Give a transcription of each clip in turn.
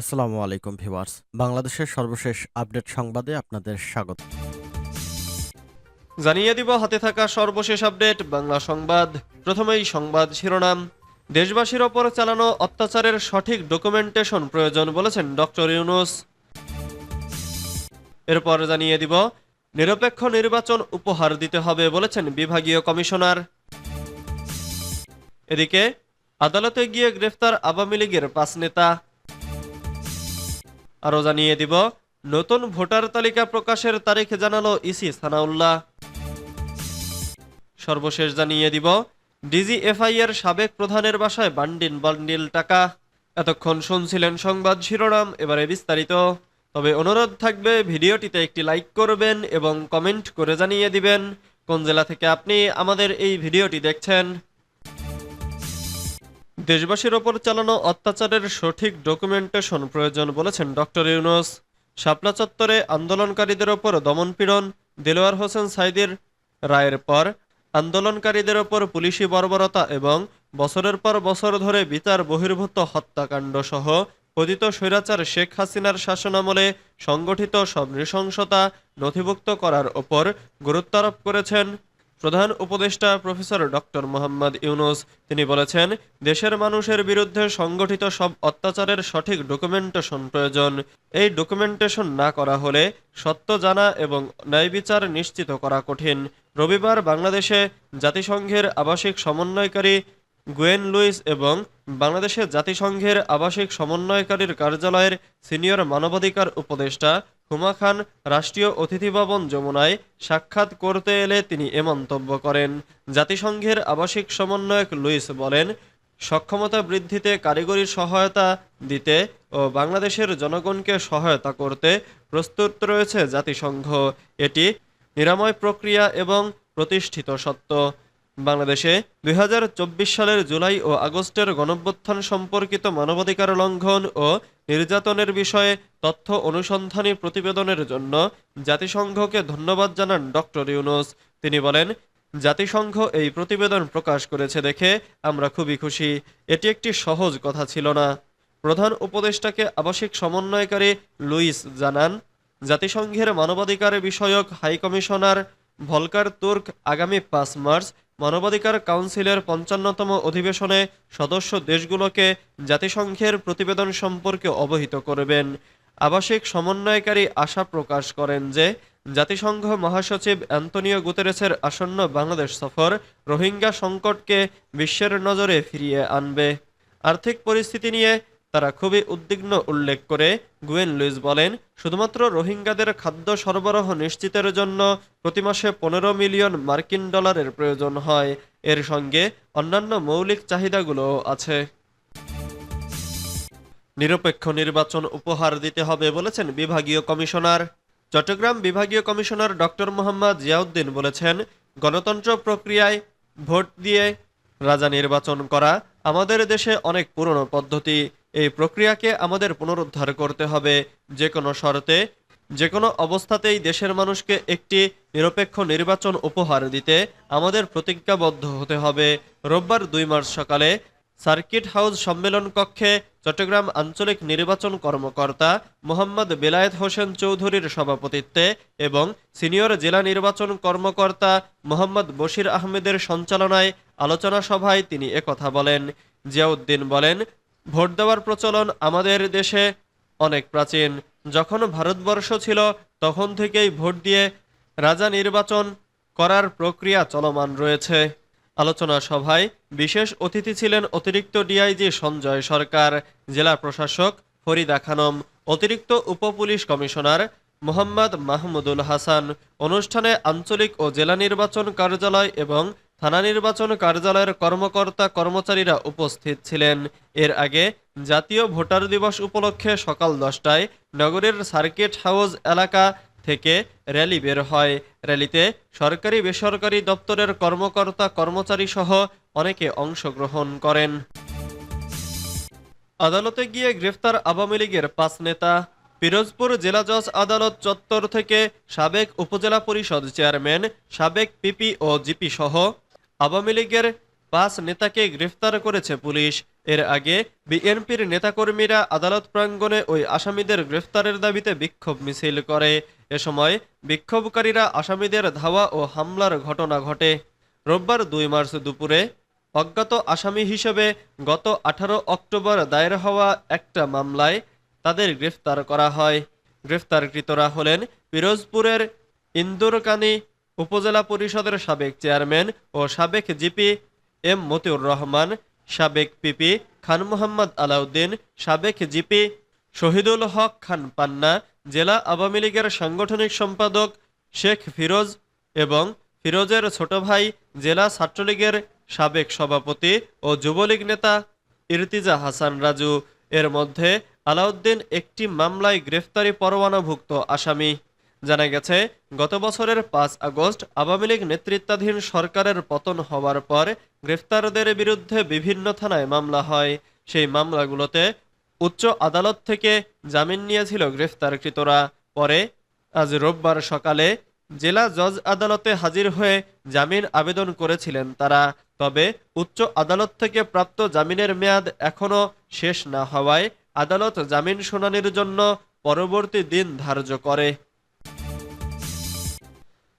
আসসালামু আলাইকুম ভিউয়ার্স। বাংলাদেশের সর্বশেষ আপডেট সংবাদে আপনাদের স্বাগত। জানিয়ে দিব, হাতে থাকা সর্বশেষ আপডেট, বাংলা সংবাদ। প্রথমেই সংবাদ শিরোনাম। দেশবাসীর ওপর চালানো অত্যাচারের সঠিক ডকুমেন্টেশন প্রয়োজন বলেছেন ডক্টর ইউনুস। এরপর জানিয়ে দিব, নিরপেক্ষ নির্বাচন উপহার দিতে হবে বলেছেন বিভাগীয় কমিশনার। এদিকে, আদালতে গিয়ে গ্রেফতার আওয়ামী লীগের পাঁচ নেতা। আরও জানিয়ে দিব, নতুন ভোটার তালিকা প্রকাশের তারিখ জানালো ইসি সানাউল্লাহ। সর্বশেষ জানিয়ে দিব ডিজিএফআই এর সাবেক প্রধানের বাসায় বান্ডিল বান্ডিল টাকা। এতক্ষণ শুনছিলেন সংবাদ শিরোনাম, এবারে বিস্তারিত। তবে অনুরোধ থাকবে, ভিডিওটিতে একটি লাইক করবেন এবং কমেন্ট করে জানিয়ে দিবেন, কোন জেলা থেকে আপনি আমাদের এই ভিডিওটি দেখছেন। দেশবাসীর ওপর চালানো অত্যাচারের সঠিক ডকুমেন্টেশন প্রয়োজন বলেছেন ডক্টর ইউনুস। শাপলা চত্বরে আন্দোলনকারীদের ওপর দমনপীড়ন, দেলোয়ার হোসেন সাইদির রায়ের পর আন্দোলনকারীদের ওপর পুলিশি বর্বরতা এবং বছরের পর বছর ধরে বিচার বহির্ভূত হত্যাকাণ্ড সহ কথিত স্বৈরাচার শেখ হাসিনার শাসনামলে সংগঠিত সব নৃশংসতা নথিভুক্ত করার ওপর গুরুত্বারোপ করেছেন প্রধান উপদেষ্টা প্রফেসর ডক্টর মোহাম্মদ ইউনুস। তিনি বলেছেন, দেশের মানুষের বিরুদ্ধে সংগঠিত সব অত্যাচারের সঠিক ডকুমেন্টেশন প্রয়োজন। এই ডকুমেন্টেশন না করা হলে সত্য জানা এবং ন্যায় বিচার নিশ্চিত করা কঠিন। রবিবার বাংলাদেশে জাতিসংঘের আবাসিক সমন্বয়কারী গুয়েন লুইস এবং বাংলাদেশে জাতিসংঘের আবাসিক সমন্বয়কারীর কার্যালয়ের সিনিয়র মানবাধিকার উপদেষ্টা হুমা খান রাষ্ট্রীয় অতিথি ভবন যমুনায় সাক্ষাৎ করতে এলে তিনি এ মন্তব্য করেন। জাতিসংঘের আবাসিক সমন্বয়ক লুইস বলেন, সক্ষমতা বৃদ্ধিতে কারিগরি সহায়তা দিতে ও বাংলাদেশের জনগণকে সহায়তা করতে প্রস্তুত রয়েছে জাতিসংঘ। এটি নিরাময় প্রক্রিয়া এবং প্রতিষ্ঠিত সত্য বাংলাদেশে দুই হাজার চব্বিশ সালের জুলাই ও আগস্টের গণভ্যুত্থান সম্পর্কিত মানবাধিকার লঙ্ঘন ও নির্যাতনের বিষয়ে তথ্য অনুসন্ধানী প্রতিবেদনের জন্য জাতিসংঘকে ধন্যবাদ জানান ডক্টর ইউনুস। তিনি বলেন, জাতিসংঘ এই প্রতিবেদন প্রকাশ করেছে দেখে আমরা খুবই খুশি। এটি একটি সহজ কথা ছিল না। প্রধান উপদেষ্টাকে আবাসিক সমন্বয়কারী লুইস জানান, জাতিসংঘের মানবাধিকার বিষয়ক হাইকমিশনার ভলকার তুর্ক আগামী পাঁচ মার্চ মানবাধিকার কাউন্সিলের পঞ্চান্নতম অধিবেশনে সদস্য দেশগুলোকে জাতিসংঘের প্রতিবেদন সম্পর্কে অবহিত করবেন। আবাসিক সমন্বয়কারী আশা প্রকাশ করেন যে, জাতিসংঘ মহাসচিব অ্যান্তনিও গুতেরেসের আসন্ন বাংলাদেশ সফর রোহিঙ্গা সংকটকে বিশ্বের নজরে ফিরিয়ে আনবে। আর্থিক পরিস্থিতি নিয়ে তারা খুবই উদ্বিগ্ন উল্লেখ করে গুয়েন লুইস বলেন, শুধুমাত্র রোহিঙ্গাদের খাদ্য সরবরাহ নিশ্চিতের জন্য প্রতি মাসে পনেরো মিলিয়ন মার্কিন ডলারের প্রয়োজন হয়। এর সঙ্গে অন্যান্য মৌলিক চাহিদাগুলোও আছে। নিরপেক্ষ নির্বাচন উপহার দিতে হবে বলেছেন বিভাগীয় কমিশনার। চট্টগ্রাম বিভাগীয় কমিশনার ডক্টর মোহাম্মদ জিয়াউদ্দিন বলেছেন, গণতন্ত্র প্রক্রিয়ায় ভোট দিয়ে রাজা নির্বাচন করা আমাদের দেশে অনেক পুরনো পদ্ধতি। এই প্রক্রিয়াকে আমাদের পুনরুদ্ধার করতে হবে যে কোনো শর্তে, যে কোনো অবস্থাতেই দেশের মানুষকে একটি নিরপেক্ষ নির্বাচন উপহার দিতে আমাদের প্রতিজ্ঞাবদ্ধ হতে হবে। রোববার দুই মার্চ সকালে সার্কিট হাউস সম্মেলন কক্ষে চট্টগ্রাম আঞ্চলিক নির্বাচন কর্মকর্তা মোহাম্মদ বেলায়েত হোসেন চৌধুরীর সভাপতিত্বে এবং সিনিয়র জেলা নির্বাচন কর্মকর্তা মোহাম্মদ বশির আহমেদের সঞ্চালনায় আলোচনা সভায় তিনি একথা বলেন। জিয়াউদ্দিন বলেন ভোট দেওয়ার প্রচলন আমাদের দেশে অনেক প্রাচীন। যখন ভারতবর্ষ ছিল, তখন থেকেই ভোট দিয়ে রাজা নির্বাচন করার প্রক্রিয়া চলমান রয়েছে। আলোচনা সভায় বিশেষ অতিথি ছিলেন অতিরিক্ত ডিআইজি সঞ্জয় সরকার, জেলা প্রশাসক ফরিদা খানম, অতিরিক্ত উপপুলিশ কমিশনার মোহাম্মদ মাহমুদুল হাসান। অনুষ্ঠানে আঞ্চলিক ও জেলা নির্বাচন কার্যালয় এবং থানা নির্বাচন কার্যালয়ের কর্মকর্তা কর্মচারীরা উপস্থিত ছিলেন। এর আগে জাতীয় ভোটার দিবস উপলক্ষে সকাল দশটায় নগরের সার্কিট হাউস এলাকা থেকে র্যালি বের হয়। র্যালিতে সরকারি বেসরকারি দপ্তরের কর্মকর্তা কর্মচারী সহ অনেকে অংশগ্রহণ করেন। আদালতে গিয়ে গ্রেফতার আওয়ামী লীগের পাঁচ নেতা। পিরোজপুর জেলা জজ আদালত চত্বর থেকে সাবেক উপজেলা পরিষদ চেয়ারম্যান, সাবেক পিপি ও জিপি সহ আওয়ামী লীগের পাঁচ নেতাকে গ্রেফতার করেছে পুলিশ। এর আগে বিএনপির নেতাকর্মীরা আদালত প্রাঙ্গণে ওই আসামিদের গ্রেফতারের দাবিতে বিক্ষোভ মিছিল করে। এ সময় বিক্ষোভকারীরা আসামিদের ধাওয়া ও হামলার ঘটনা ঘটে। রোববার দুই মার্চ দুপুরে অজ্ঞাত আসামি হিসেবে গত আঠারো অক্টোবর দায়ের হওয়া একটা মামলায় তাদের গ্রেফতার করা হয়। গ্রেফতারকৃতরা হলেন পিরোজপুরের ইন্দুরকানি উপজেলা পরিষদের সাবেক চেয়ারম্যান ও সাবেক জিপি এম মতিউর রহমান, সাবেক পিপি খান মোহাম্মদ আলাউদ্দিন, সাবেক জিপি শহীদুল হক খান পান্না, জেলা আওয়ামী লীগের সাংগঠনিক সম্পাদক শেখ ফিরোজ এবং ফিরোজের ছোট ভাই জেলা ছাত্রলীগের সাবেক সভাপতি ও যুবলীগ নেতা ইরতিজা হাসান রাজু। এর মধ্যে আলাউদ্দিন একটি মামলায় গ্রেফতারি পরোয়ানাভুক্ত আসামি। জানা গেছে, গত বছরের পাঁচ আগস্ট আওয়ামী লীগ নেতৃত্বাধীন সরকারের পতন হওয়ার পর গ্রেফতারদের বিরুদ্ধে বিভিন্ন থানায় মামলা হয়। সেই মামলাগুলোতে উচ্চ আদালত থেকে জামিন নিয়েছিল গ্রেফতারকৃতরা। পরে আজ রোববার সকালে জেলা জজ আদালতে হাজির হয়ে জামিন আবেদন করেছিলেন তারা। তবে উচ্চ আদালত থেকে প্রাপ্ত জামিনের মেয়াদ এখনও শেষ না হওয়ায় আদালত জামিন শুনানির জন্য পরবর্তী দিন ধার্য করে।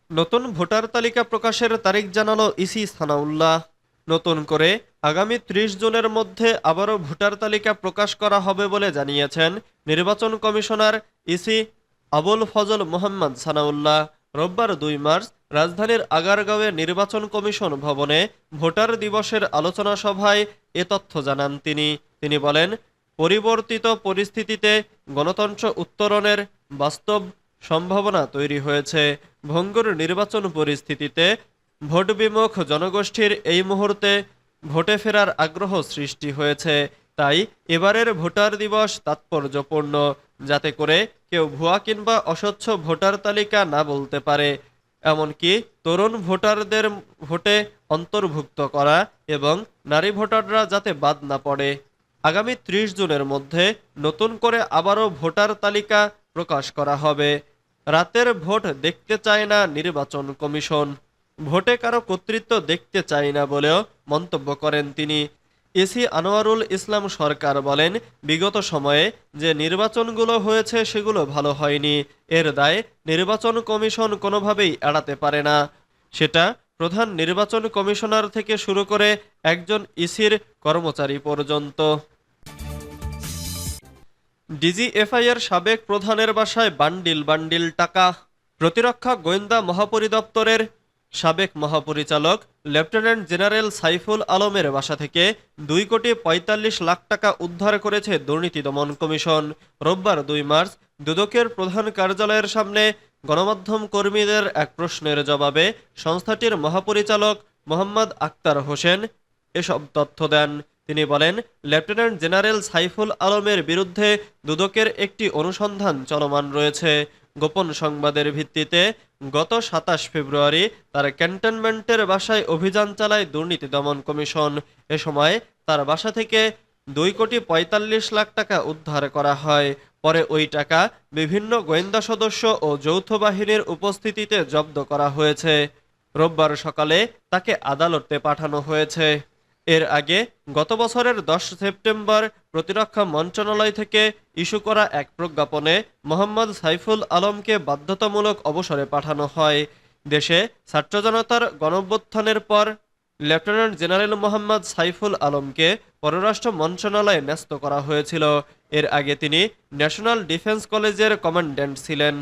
নতুন ভোটার তালিকা প্রকাশের তারিখ জানালো ইসি সানাউল্লাহ। নতুন করে আগামী ত্রিশ জুনের মধ্যে আবারও ভোটার তালিকা প্রকাশ করা হবে বলে জানিয়েছেন নির্বাচন কমিশনার ইসি আবুল ফজল মোহাম্মদ সানাউল্লাহ। রোববার দুই মার্চ রাজধানীর আগারগাঁওয়ে নির্বাচন কমিশন ভবনে ভোটার দিবসের আলোচনা সভায় এ তথ্য জানান তিনি। তিনি বলেন, পরিবর্তিত পরিস্থিতিতে গণতন্ত্র উত্তরণের বাস্তব সম্ভাবনা তৈরি হয়েছে। ভঙ্গুর নির্বাচন পরিস্থিতিতে ভোট বিমুখ জনগোষ্ঠীর এই মুহূর্তে ভোটে ফেরার আগ্রহ সৃষ্টি হয়েছে। তাই এবারের ভোটার দিবস তাৎপর্যপূর্ণ, যাতে করে কেউ ভুয়া কিংবা অস্বচ্ছ ভোটার তালিকা না বলতে পারে। এমনকি তরুণ ভোটারদের ভোটে অন্তর্ভুক্ত করা এবং নারী ভোটাররা যাতে বাদ না পড়ে। আগামী ত্রিশ জুনের মধ্যে নতুন করে আবারও ভোটার তালিকা প্রকাশ করা হবে। রাতের ভোট দেখতে চায় না নির্বাচন কমিশন। ভোটে কারও কর্তৃত্ব দেখতে চায় না বলেও মন্তব্য করেন তিনি। এসি আনোয়ারুল ইসলাম সরকার বলেন, বিগত সময়ে যে নির্বাচনগুলো হয়েছে সেগুলো ভালো হয়নি। এর দায় নির্বাচন কমিশন কোনোভাবেই এড়াতে পারে না। সেটা প্রধান নির্বাচন কমিশনার থেকে শুরু করে একজন ইসির কর্মচারী পর্যন্ত। ডিজিএফআই এর সাবেক প্রধানের বাসায় বান্ডিল বান্ডিল টাকা। প্রতিরক্ষা গোয়েন্দা মহাপরিদপ্তরের সাবেক মহাপরিচালক লেফটেন্যান্ট জেনারেল সাইফুল আলমের বাসা থেকে দুই কোটি পঁয়তাল্লিশ লাখ টাকা উদ্ধার করেছে দুর্নীতি দমন কমিশন। রোববার দুই মার্চ দুদকের প্রধান কার্যালয়ের সামনে গণমাধ্যম কর্মীদের এক প্রশ্নের জবাবে সংস্থাটির মহাপরিচালক মোহাম্মদ আক্তার হোসেন এসব তথ্য দেন। তিনি বলেন, লেফটেন্যান্ট জেনারেল সাইফুল আলমের বিরুদ্ধে দুদকের একটি অনুসন্ধান চলমান রয়েছে। গোপন সংবাদের ভিত্তিতে গত সাতাশ ফেব্রুয়ারি তার ক্যান্টনমেন্টের বাসায় অভিযান চালায় দুর্নীতি দমন কমিশন। এ সময় তার বাসা থেকে দুই কোটি পঁয়তাল্লিশ লাখ টাকা উদ্ধার করা হয়। পরে ওই টাকা বিভিন্ন গোয়েন্দা সদস্য ও যৌথ বাহিনীর উপস্থিতিতে জব্দ করা হয়েছে। রোববার সকালে তাকে আদালতে পাঠানো হয়েছে। এর আগে গত বছরের দশ সেপ্টেম্বর প্রতিরক্ষা মন্ত্রণালয় থেকে ইস্যু করা এক প্রজ্ঞাপনে মোহাম্মদ সাইফুল আলমকে বাধ্যতামূলক অবসরে পাঠানো হয়। দেশে ছাত্র জনতার গণঅভ্যুত্থানের পর লেফটেন্যান্ট জেনারেল মোহাম্মদ সাইফুল আলমকে পররাষ্ট্র মন্ত্রণালয়ে ন্যস্ত করা হয়েছিল। এর আগে তিনি ন্যাশনাল ডিফেন্স কলেজের কমান্ড্যান্ট ছিলেন।